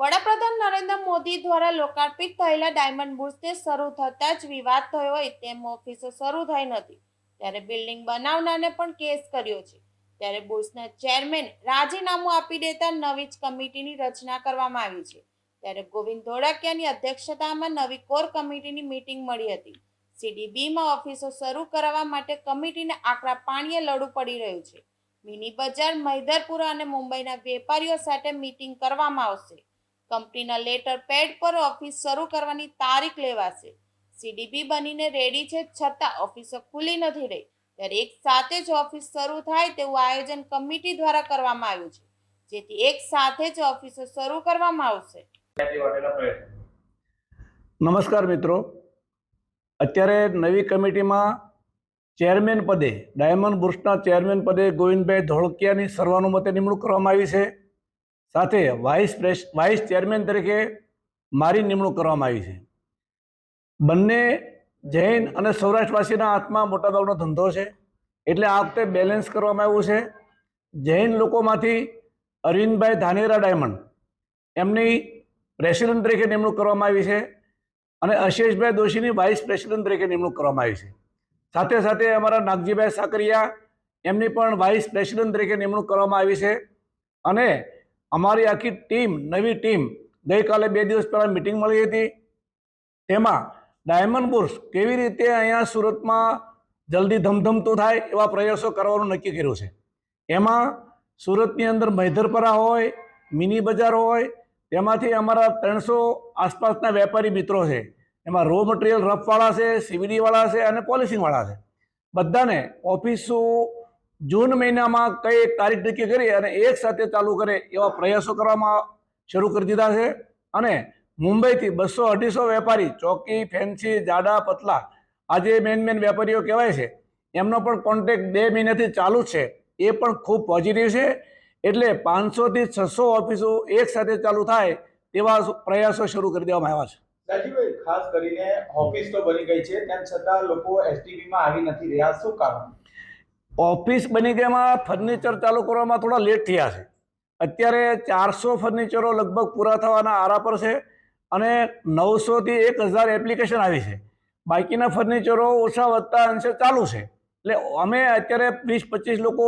વડાપ્રધાન નરેન્દ્ર મોદી દ્વારા લોકાર્પિત થયેલા ડાયમંડ બુર્સને શરૂ થતાં જ વિવાદ થયો હોય તેમ ઓફિસો શરૂ થઈ નથી. ત્યારે બિલ્ડિંગ બનાવનારને પણ કેસ કર્યો છે. ત્યારે બુર્સના ચેરમેન રાજીનામું આપી દેતા નવી જ કમિટીની રચના કરવામાં આવી છે. ત્યારે ગોવિંદ ધોળકિયાની અધ્યક્ષતામાં નવી કોર કમિટીની મીટિંગ મળી હતી. સીડીબીમાં ઓફિસો શરૂ કરાવવા માટે કમિટીને આકરા પાણીએ લડવું પડી રહ્યું છે. મિની બજાર, મૈદરપુરા અને મુંબઈના વેપારીઓ સાથે મીટિંગ કરવામાં આવશે. કંપનીના લેટર પેડ પર ઓફિસ શરૂ કરવાની તારીખ લેવાશે. સીડીપી બનીને રેડી છે છતાં ઓફિસો ખુલી નથી રહી. ત્યારે એક સાથે જ ઓફિસ શરૂ થાય તેવું આયોજન કમિટી દ્વારા કરવામાં આવ્યું છે. જેથી એક સાથે જ ઓફિસો શરૂ કરવામાં આવશે. નમસ્કાર મિત્રો. અત્યારે નવી કમિટીમાં ચેરમેન પદે ડાયમંડ બુર્સના ચેરમેન પદે ગોવિંદભાઈ ધોળકિયાની સર્વાનુમતે નિમણૂક કરવામાં આવી છે. સાથે વાઇસ પ્રેસ વાઇસ ચેરમેન તરીકે મારી નિમણૂક કરવામાં આવી છે. બંને જૈન અને સૌરાષ્ટ્રવાસીના હાથમાં મોટાભાગનો ધંધો છે. એટલે આ વખતે બેલેન્સ કરવામાં આવ્યું છે. જૈન લોકોમાંથી અરવિંદભાઈ ધાનેરા ડાયમંડ એમની પ્રેસિડેન્ટ તરીકે નિમણૂક કરવામાં આવી છે અને અશેષભાઈ દોશીની વાઇસ પ્રેસિડેન્ટ તરીકે નિમણૂક કરવામાં આવી છે. સાથે સાથે અમારા નાગજીભાઈ સાકરિયા એમની પણ વાઇસ પ્રેસિડેન્ટ તરીકે નિમણૂક કરવામાં આવી છે. અને અમારી આખી ટીમ, નવી ટીમ, ગઈકાલે બે દિવસ પહેલાં મિટિંગ મળી હતી. તેમાં ડાયમંડ બુર્સ કેવી રીતે અહીંયા સુરતમાં જલ્દી ધમધમતું થાય એવા પ્રયાસો કરવાનું નક્કી કર્યું છે. એમાં સુરતની અંદર મૈધરપરા હોય, મિની બજાર હોય, તેમાંથી અમારા ત્રણસો આસપાસના વેપારી મિત્રો છે. એમાં રો મટીરિયલ રફવાળા છે સીવીડીવાળા છે અને પોલિશિંગવાળા છે. બધાને ઓફિસો જૂન મહિનામાં કઈ તારીખ નક્કી કરી અને એક સાથે ચાલુ કરે એવા પ્રયાસો કરવામાં શરૂ કરી દીધા છે. અને મુંબઈથી બસો અઢીસો વેપારી, ચોકી, ફેન્સી, જાડા, પતલા આ જે મેન મેન વેપારીઓ કહેવાય છે. એમનો પણ કોન્ટેક્ટ બે મહિનાથી ચાલુ છે. એ પણ ખૂબ પોઝિટિવ છે. એટલે પાંચસોથી છસો ઓફિસો એક સાથે ચાલુ થાય તેવા પ્રયાસો શરૂ કરી દેવામાં આવ્યા છે. ખાસ કરીને ઓફિસ તો બની ગઈ છે. તેમ છતાં લોકો એસટીબીમાં આવી નથી રહ્યા. શું કારણ? ઓફિસ બની ગયામાં ફર્નિચર ચાલુ કરવામાં થોડા લેટ થયા છે. અત્યારે ચારસો ફર્નિચરો લગભગ પૂરા થવાના આરા પર છે અને નવસોથી એક હજાર એપ્લિકેશન આવી છે. બાકીના ફર્નિચરો ઓછા વધતા અંશે ચાલુ છે. એટલે અમે અત્યારે વીસ પચીસ લોકો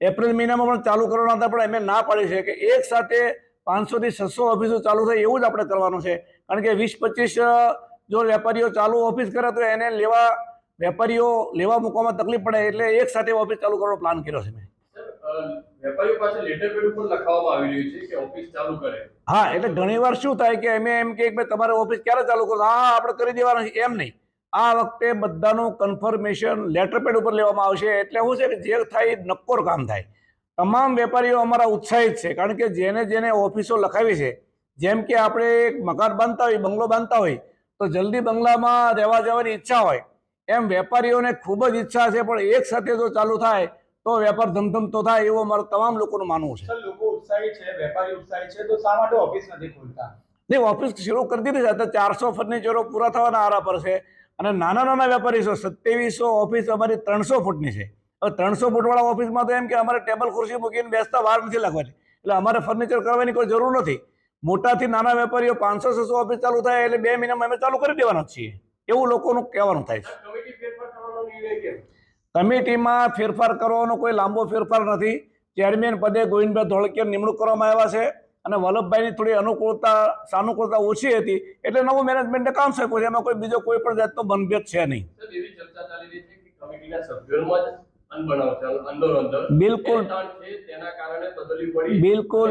એપ્રિલ મહિનામાં પણ ચાલુ કરવાના હતા, પણ અમે ના પાડી છે કે એક સાથે પાંચસોથી છસો ઓફિસો ચાલુ થાય એવું જ આપણે કરવાનું છે. કારણ કે વીસ પચીસ જો વેપારીઓ ચાલુ ઓફિસ કરે તો એને લેવા વેપારીઓ લેવા મૂકવામાં તકલીફ પડે એટલે એક સાથે ઓફિસ ચાલુ કરવાનો પ્લાન કર્યો છે મેં. વેપારીઓ પાસે લેટર પેડ ઉપર લખાવવામાં આવી રહ્યું છે કે ઓફિસ ચાલુ કરે? હા એટલે ઘણીવાર શું થાય કે અમે એમ કે તમારે ઓફિસ ક્યારે ચાલુ કરો? હા આપણે કરી દેવાનું છે. એમ નહીં. આ વખતે બધાનું કન્ફર્મેશન લેટર પેડ ઉપર લેવામાં આવશે. એટલે શું છે કે જે થાય એ નક્કોર કામ થાય. તમામ વેપારીઓ અમારા ઉત્સાહિત છે. કારણ કે જેને જેને ઓફિસો લખાવી છે જેમ કે આપણે એક મકાન બાંધતા હોય બંગલો બાંધતા હોય તો જલ્દી બંગલામાં રહેવા જવાની ઈચ્છા હોય એમ વેપારીઓને ખૂબ જ ઈચ્છા છે પણ એક સાથે જો ચાલુ થાય તો વેપાર ધમધમતો થાય એવું અમારું તમામ લોકોનું માનવું છે. લોકો ઉત્સાહી છે વેપારી ઉત્સાહી છે તો શા માટે ઓફિસ નથી ખોલતા? નહીં ઓફિસ શરૂ કરી દીધી છે અત્યારે ચારસો ફર્નિચરો પૂરા થવાના આરા પર છે. અને નાના નાના વેપારી છે સત્યાવીસો ઓફિસ અમારી ત્રણસો ફૂટની છે. હવે ત્રણસો ફૂટવાળા ઓફિસમાં તો એમ કે અમારે ટેબલ ખુરશી મૂકીને બેસતા વાર નથી લાગવાની. એટલે અમારે ફર્નિચર કરવાની કોઈ જરૂર નથી. મોટાથી નાના વેપારીઓ પાંચસો છસો ઓફિસ ચાલુ થાય એટલે બે મહિનામાં અમે ચાલુ કરી દેવાના છીએ. એવું લોકોનું કહેવાનું થાય છે. કમિટીમાં ફેરફાર કરવાનો કોઈ લાંબો ફેરફાર નથી. ચેરમેન પદે ગોવિંદભાઈ ધોળકિયા નિમણૂક કરવામાં આવ્યા છે અને વલ્લભભાઈની થોડી અનુકૂળતા, સાનુકૂળતા ઓછી હતી એટલે નવું મેનેજમેન્ટે કામ શક્યું છે. એમાં કોઈ બીજો કોઈ પણ જાતનો મનભેદ છે નહીં. બિલકુલ. બે ત્રણ છે તેના કારણે બદલી પડી બિલકુલ.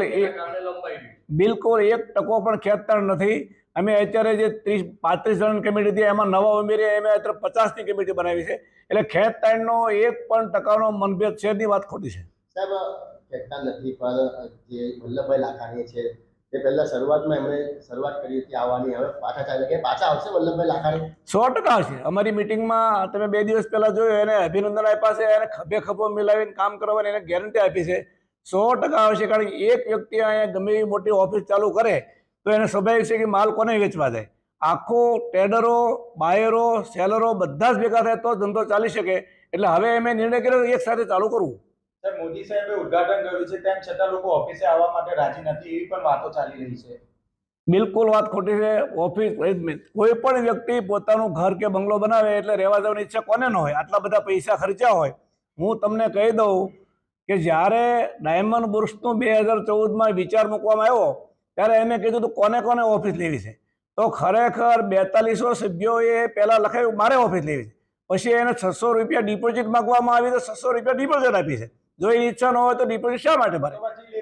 બિલકુલ એક ટકો પણ ખેંચતાણ નથી. અમે અત્યારે જે ત્રીસ પાંત્રીસ જણ કમિટી હતી એમાં નવા ઉમેરી અમે અત્યારે પચાસની કમિટી બનાવી છે. એટલે ખેંચતાણનો એક પણ ટકાનો મનભેદ છે ની વાત ખોટી છે? સાહેબ કહેતા નથી પણ જે વલ્લભભાઈ લાખાણી છે તે પહેલા શરૂઆતમાં એમણે શરૂઆત કરી હતી આવવાની. હવે પાછા ચાલે કે પાછા આવશે વલ્લભભાઈ લાખાણી? સો ટકા હશે અમારી મિટિંગમાં તમે બે દિવસ પહેલા જોયું, એને અભિનંદન આપ્યા છે, એને ખભે ખભો મિલાવીને કામ કરવાની એને ગેરંટી આપી છે. સો ટકા આવશે, કારણ કે એક વ્યક્તિ અહીંયા ગમે એવી મોટી ઓફિસ ચાલુ કરે, તો એને સ્વાભાવિક છે કે માલ કોને વેચવા જાય? આખો ટ્રેડરો બાયરો સેલરો બધા જ ભેગા થાય, તો ધંધો ચાલી શકે. એટલે હવે એમ નિર્ણય કર્યો એક સાથે ચાલુ કરવું. સર, મોદી સાહેબે ઉદ્ઘાટન કર્યું છે, તેમ છતાં લોકો ઓફિસે આવવા માટે રાજી નથી, એવી પણ વાતો ચાલી રહી છે. બિલકુલ વાત ખોટી છે, ઓફિસ કોઈ પણ વ્યક્તિ પોતાનું ઘર કે બંગલો બનાવે એટલે રહેવા જવાની ઈચ્છા કોને ન હોય, આટલા બધા પૈસા ખર્ચ્યા હોય. હું તમને કહી દઉં કે જ્યારે ડાયમંડ બુર્સનું બે હજાર ચૌદમાં વિચાર મૂકવામાં આવ્યો, ત્યારે એમે કીધું હતું, કોને કોને ઓફિસ લેવી છે? તો ખરેખર બેતાલીસો સભ્યોએ પહેલાં લખાયું, મારે ઓફિસ લેવી છે. પછી એને છસો રૂપિયા ડિપોઝિટ માગવામાં આવી, તો છસો રૂપિયા ડિપોઝિટ આપી છે. જો એની ઈચ્છા ન હોય તો ડિપોઝિટ શા માટે ભરે તો પછી